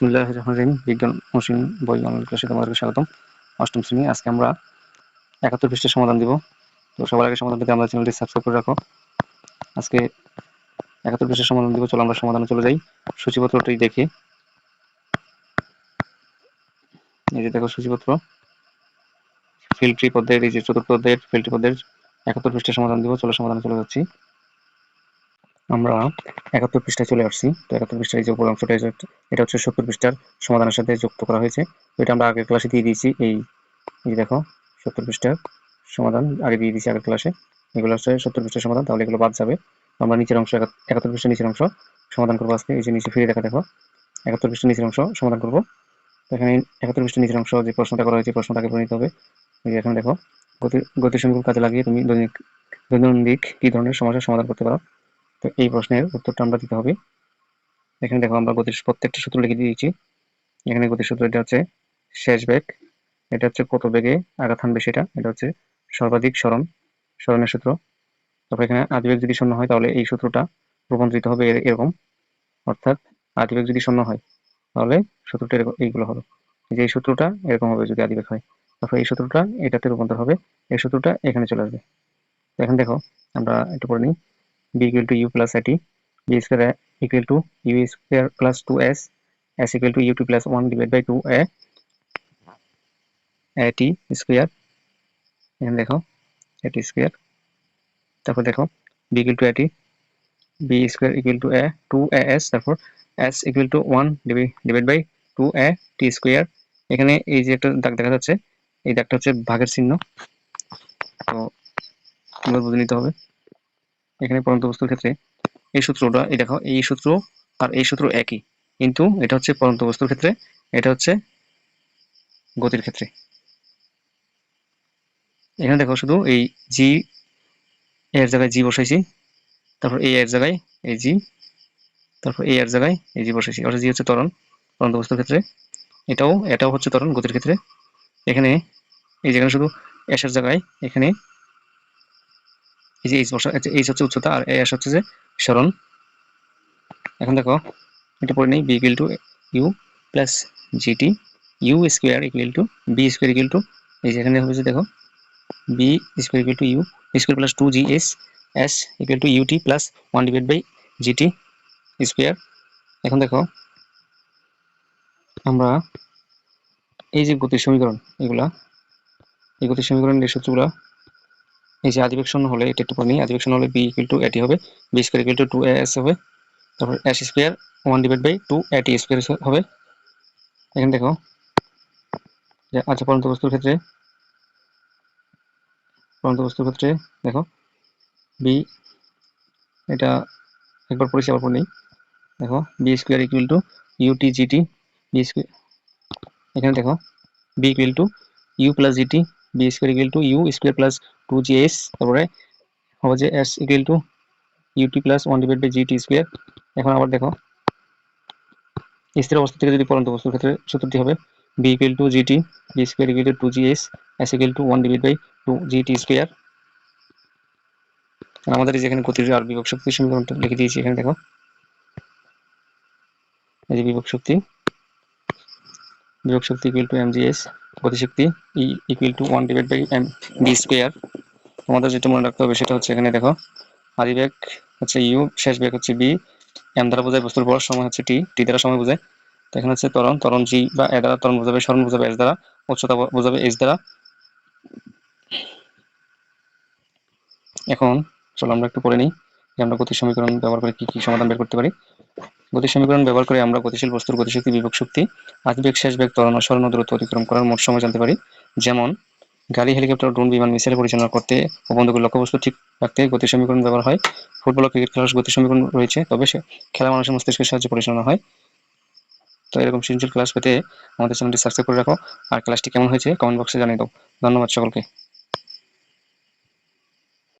বিসমুল্লাহ রহমান রহিম। বিজ্ঞান মসিন বই অনলাইন ক্লাসে তোমাদেরকে স্বাগতম। অষ্টম শ্রেণি, আজকে আমরা একাত্তর পৃষ্ঠের সমাধান দিব। তো সবার আগে সমাধান পেতে আমরা চ্যানেলটি সাবস্ক্রাইব করে রাখো। আজকে একাত্তর পৃষ্ঠের সমাধান দিব, চলো আমরা সমাধানে চলে যাই। সূচিপত্রটি দেখে। এই যে দেখো সূচিপত্র। ফিল্ট্রি পদের, এই যে চতুর্থ অধ্যায়ের ফিল্ট্রি পদের একাত্তর পৃষ্ঠের সমাধান দিব, চলো সমাধানে চলে যাচ্ছি। আমরা একাত্তর পৃষ্ঠায় চলে আসছি। তো একাত্তর পৃষ্ঠায় যে উপর অংশটা, এটা হচ্ছে সত্তর পৃষ্ঠার সমাধানের সাথে যুক্ত করা হয়েছে। তো এটা আমরা আগের ক্লাসে দিয়ে দিয়েছি। এই এই দেখো, সত্তর পৃষ্ঠার সমাধান, আগে দিয়ে দিয়েছি আগের ক্লাসে এগুলো হচ্ছে সত্তর পৃষ্ঠার সমাধান, তাহলে এগুলো বাদ যাবে। আমরা নিচের অংশ একাত্তর পৃষ্ঠার নিচের অংশ সমাধান করব আজকে। এই যে নিচে ফিরে দেখা, দেখো, একাত্তর পৃষ্ঠার নিচের অংশ সমাধান করব। এখানে একাত্তর পৃষ্ঠার নিচের অংশ যে প্রশ্নটা করা হয়েছে প্রশ্নটাকে পরিণত হবে। এই যে এখানে দেখো, গতি গতি সমীকরণ কাজে লাগিয়ে তুমি দৈনিক, দৈনন্দিন কি ধরনের সমস্যার সমাধান করতে পারো। তো এই প্রশ্নের উত্তরটা আমরা দিতে হবে। এখানে দেখো আমরা গতির প্রত্যেকটা সূত্র লিখে দিয়েছি। এখানে গতির সূত্র এটা হচ্ছে শেষ বেগ, এটা হচ্ছে কত বেগে আঘাত হানবে সেটা, এটা হচ্ছে সর্বাধিক স্মরণ স্মরণের সূত্র। তারপর এখানে আদিবেগ যদি শূন্য হয় তাহলে এই সূত্রটা রূপান্তরিত হবে এরকম। অর্থাৎ আদিবেগ যদি শূন্য হয় তাহলে সূত্রটা এরকম এইগুলো হবে। যে এই সূত্রটা এরকম হবে যদি আদিবেগ হয়। তারপর এই সূত্রটা এটাতে রূপান্তর হবে, এই সূত্রটা এখানে চলে আসবে। এখন দেখো, আমরা একটু করে নিই। B equal to u plus at b square equal to u square plus 2s s equal to ut plus 1 divided by 2a at square এখানে দেখো at square তারপর দেখো b equal to at b square equal to a 2as তারপর s equal to 1 divided by 2a t square এখানে এই যে একটা দাগ দেখা যাচ্ছে এই দাগটা হচ্ছে ভাগের চিহ্ন তো তোমরা বুঝে নিতে হবে এখানে পরন্ত বস্তুর ক্ষেত্রে এই সূত্রটা, এই দেখো, এই সূত্র আর এই সূত্র একই। কিন্তু এটা হচ্ছে পরন্ত বস্তুর ক্ষেত্রে, এটা হচ্ছে গতির ক্ষেত্রে। এখানে দেখো শুধু এই জি এর জায়গায় জি বসাইছি, তারপর এই এর জায়গায় এই জি তারপর এই এর জায়গায় এই জি বসাইছি। অর্থাৎ জি হচ্ছে ত্বরণ পরন্ত বস্তুর ক্ষেত্রে, এটাও এটাও হচ্ছে ত্বরণ গতির ক্ষেত্রে। এখানে এই যেখানে শুধু এসের জায়গায়, এখানে এই যে এইচ বসা এইচ হচ্ছে উচ্চতা আর এস হচ্ছে যে সরণ। এখন দেখো, এটা পড়ে নেই v equal to u plus g t u square equal to v square equal to এই যে এখানে যে দেখো v square equal to u square plus two g s s equal to u t plus one divide by g t square এখন দেখো, আমরা এই যে গতির সমীকরণ, এগুলা, এই গতির সমীকরণের সূত্রগুলা এই যে আদিবেগ শূন্য হলে এটা একটু পরে নিই। আদিবেগ শূন্য হলে বি ইকুয়াল টু এটি হবে v square equal to two s হবে। তারপর s square one divide by two এটি স্কোয়ার হবে। এখানে দেখো, যে আচ্ছা পরন্ত বস্তুর ক্ষেত্রে, পরন্ত বস্তুর ক্ষেত্রে দেখো বি এটা একবার পড়েছি, আবার নেই দেখো v square equal to u t g t v square এখানে দেখো v equal to u plus g t v square equal to u square plus two g s তারপরে হবে যে s equal to u t plus one divide by g t square এখন আবার দেখো, স্থির অবস্থা থেকে যদি পরন্ত বস্তুর ক্ষেত্রে সূত্রটি হবে v equal to g t v square equal to g s s equal to one divide by two g t square আমাদের যেখানে গতির আর বিভব শক্তির সমীকরণটা লিখে দিয়েছি, এখানে দেখো। এই যে বিভব শক্তি বিভব শক্তি equal to m g s গতিশক্তি E equal to one divide by m d square তোমাদের যেটা মনে রাখতে হবে সেটা হচ্ছে এখানে দেখো, আদি বেগ হচ্ছে ইউ, শেষ বেগ হচ্ছে বি, এম দ্বারা বোঝায় বস্তুর বড় সময় হচ্ছে টি টি দ্বারা সময় বোঝায়। তো এখানে হচ্ছে ত্বরণ ত্বরণ জি বা এ দ্বারা ত্বরণ বোঝাবে স্মরণ বোঝাবে এস দ্বারা, উচ্চতা বোঝাবে এইচ দ্বারা। এখন চলো আমরা একটু পড়ে নিই যে আমরা গতির সমীকরণ ব্যবহার করে কি কি সমাধান বের করতে পারি। গতির সমীকরণ ব্যবহার করে আমরা গতিশীল বস্তুর গতিশক্তি বিভব শক্তি আদিবেগ শেষ বেগ ত্বরণ ও স্মরণ দূরত্ব অতিক্রম করার মোট সময় জানতে পারি। যেমন গাড়ি হেলিকপ্টার ড্রোন বিমান মিসাইল পরিচালনা করতে ও বন্ধুকে লক্ষ্যবস্তু ঠিক রাখতে গতি সমীকরণ ব্যবহার হয়। ফুটবল ও ক্রিকেট খেলার গতি সমীকরণ রয়েছে, তবে সে খেলা মানুষের মস্তিষ্কের সাহায্যে পরিচালনা হয়। তো এরকম সৃজনশীল ক্লাস পেতে আমাদের চ্যানেলটি সাবস্ক্রাইব করে রাখো। আর ক্লাসটি কেমন হয়েছে? কমেন্ট বক্সে জানিয়ে দাও। ধন্যবাদ সকলকে।